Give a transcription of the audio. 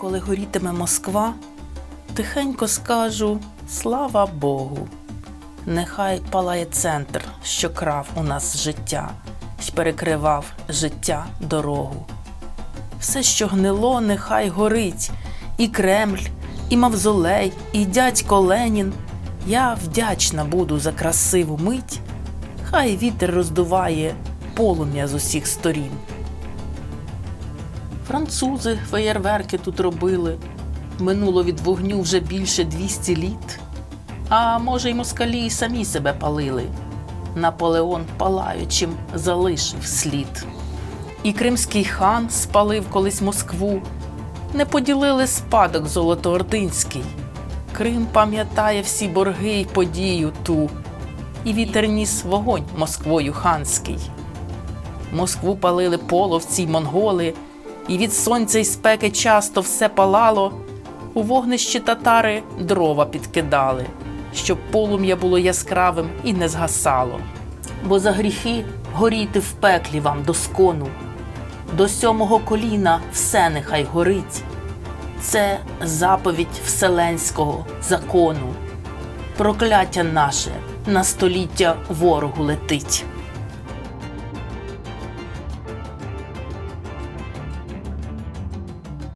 Коли горітиме Москва, тихенько скажу слава Богу. Нехай палає центр, що крав у нас життя, й перекривав життя дорогу. Все, що гнило, нехай горить, і Кремль, і Мавзолей, і дядько Ленін. Я вдячна буду за красиву мить, хай вітер роздуває полум'я з усіх сторін. Французи феєрверки тут робили. Минуло від вогню вже більше 200 літ. А може, й москалі й самі себе палили. Наполеон палаючим залишив слід. І кримський хан спалив колись Москву. Не поділили спадок золотоординський. Крим пам'ятає всі борги й подію ту, і вітер ніс вогонь Москвою ханський. Москву палили половці й монголи, і від сонця й спеки часто все палало. У вогнищі татари дрова підкидали, щоб полум'я було яскравим і не згасало. Бо за гріхи горіти в пеклі вам до скону. До сьомого коліна все нехай горить. Це заповідь вселенського закону. Прокляття наше на століття ворогу летить.